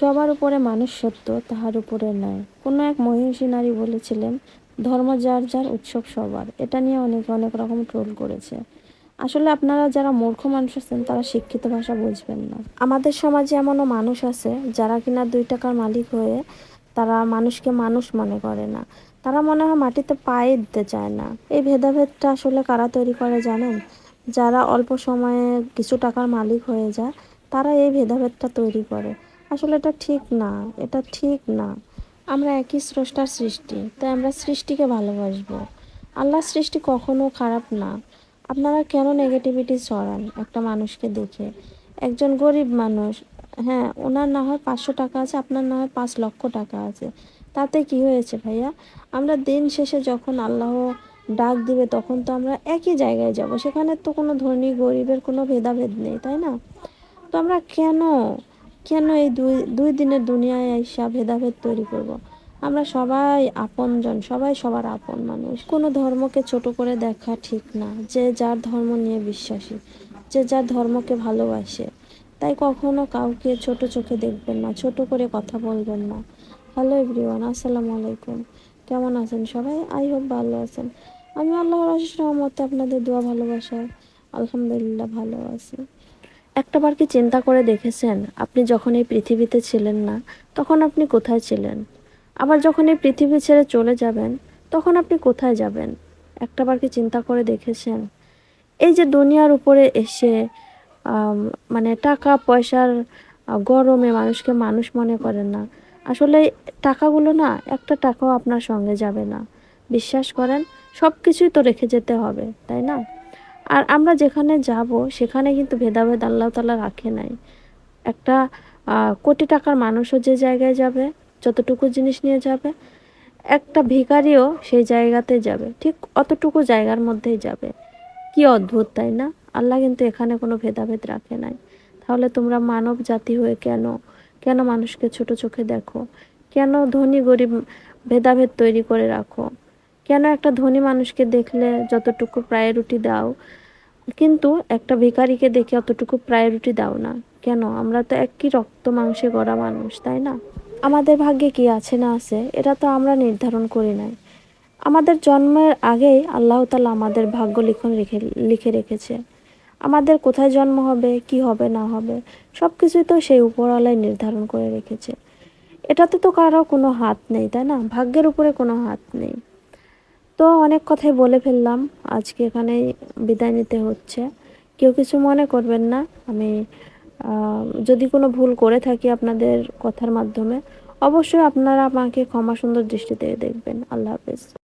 সবার উপরে মানুষ সত্য, তাহার উপরে নয় কোনো এক মহিষী নারী বলেছিলেন, ধর্ম যার যার উৎসব সবার। এটা নিয়ে অনেকে, অনেক রকম ট্রোল করেছে। আসলে আপনারা যারা মূর্খ মানুষ আছেন, তারা শিক্ষিত ভাষা বুঝবেন না। আমাদের সমাজে এমনও মানুষ আছে, যারা কিনা দুই টাকার মালিক হয়ে তারা মানুষকে মানুষ মনে করে না। তারা মনে হয় মাটিতে পায়ে দিতে চায় না। এই ভেদাভেদটা আসলে কারা তৈরি করে জানেন? যারা অল্প সময়ে কিছু টাকার মালিক হয়ে যায়, তারা এই ভেদাভেদটা তৈরি করে। আসলে এটা ঠিক না, এটা ঠিক না। আমরা একই স্রষ্টার সৃষ্টি, তাই আমরা সৃষ্টিকে ভালোবাসবো। আল্লাহর সৃষ্টি কখনো খারাপ না। আপনারা কেন নেগেটিভিটি ছড়ান একটা মানুষকে দেখে? একজন গরিব মানুষ হ্যাঁ ওনার না হয় পাঁচশো টাকা আছে, আপনার না হয় পাঁচ লক্ষ টাকা আছে। তাতে কি হয়েছে ভাইয়া? আমরা দিন শেষে যখন আল্লাহ ডাক দিবে, তখন তো আমরা একই জায়গায় যাব। সেখানে তো কোনো ধনী গরিবের কোনো ভেদাভেদ নেই, তাই না? তো আমরা কেন কেন এই দুই দুই দিনের দুনিয়ায় আইসা ভেদাভেদ তৈরি করব। আমরা সবাই আপনজন, সবাই সবার আপন মানুষ। কোনো ধর্মকে ছোট করে দেখা ঠিক না, যে যার ধর্ম নিয়ে বিশ্বাসী, যে যার ধর্মকে ভালোবাসে। তাই কখনো কাউকে ছোট চোখে দেখবেন না, ছোট করে কথা বলবেন না। হ্যালো এভরিওয়ান আসসালামু আলাইকুম। কেমন আছেন সবাই? আই হোপ ভালো আছেন। আমি আল্লাহর আশিস রহমতে আপনাদের দোয়া ভালোবাসা আলহামদুলিল্লাহ ভালো আছি। একটাবার কি চিন্তা করে দেখেছেন, আপনি যখন এই পৃথিবীতে ছিলেন না, তখন আপনি কোথায় ছিলেন? আবার যখন এই পৃথিবী ছেড়ে চলে যাবেন, তখন আপনি কোথায় যাবেন? একটাবার কি চিন্তা করে দেখেছেন? এই যে দুনিয়ার উপরে এসে মানে টাকা পয়সার গরমে মানুষকে মানুষ মনে করেন না। আসলে টাকাগুলো না, একটা টাকাও আপনার সঙ্গে যাবে না। বিশ্বাস করেন সব কিছুই তো রেখে যেতে হবে, তাই না? আর আমরা যেখানে যাব, সেখানে কিন্তু ভেদাভেদ আল্লাহ তালা রাখে নাই। একটা কোটি টাকার মানুষও যে জায়গায় যাবে, যতটুকু জিনিস নিয়ে যাবে, একটা ভিখারিও সেই জায়গাতে যাবে, ঠিক অতটুকু জায়গার মধ্যেই যাবে। কি অদ্ভুত, তাই না? আল্লাহ কিন্তু এখানে কোনো ভেদাভেদ রাখে নাই। তাহলে তোমরা মানব জাতি হয়ে কেন? কেন মানুষকে ছোট চোখে দেখো? কেন ধনী গরিব ভেদাভেদ তৈরি করে রাখো? কেন একটা ধনী মানুষকে দেখলে যতটুকু প্রায়োরিটি দাও? কিন্তু একটা ভিখারিকে দেখে অতটুকু প্রায়োরিটি দাও না। কেন? আমরা তো একই রক্ত মাংসে গড়া মানুষ, তাই না? আমাদের ভাগ্যে কি আছে না আছে, এটা তো আমরা নির্ধারণ করি নাই। আমাদের জন্মের আগেই আল্লাহ তালা আমাদের ভাগ্য লিখন রেখে, লিখে রেখেছে। আমাদের কোথায় জন্ম হবে, কি হবে, না হবে সব কিছুই তো সেই উপরওয়ালাই নির্ধারণ করে রেখেছে। এটাতে তো কারও কোনো হাত নেই, তাই না? ভাগ্যের উপরে কোনো হাত নেই। তো অনেক কথাই বলে ফেললাম। আজকে এখানে বিদায় নিতে হচ্ছে। কেউ কিছু মনে করবেন না। আমি যদি কোনো ভুল করে থাকি আপনাদের কথার মাধ্যমে, অবশ্যই আপনারা আমাকে ক্ষমা সুন্দর দৃষ্টিতে দেখবেন। আল্লাহ হাফেজ।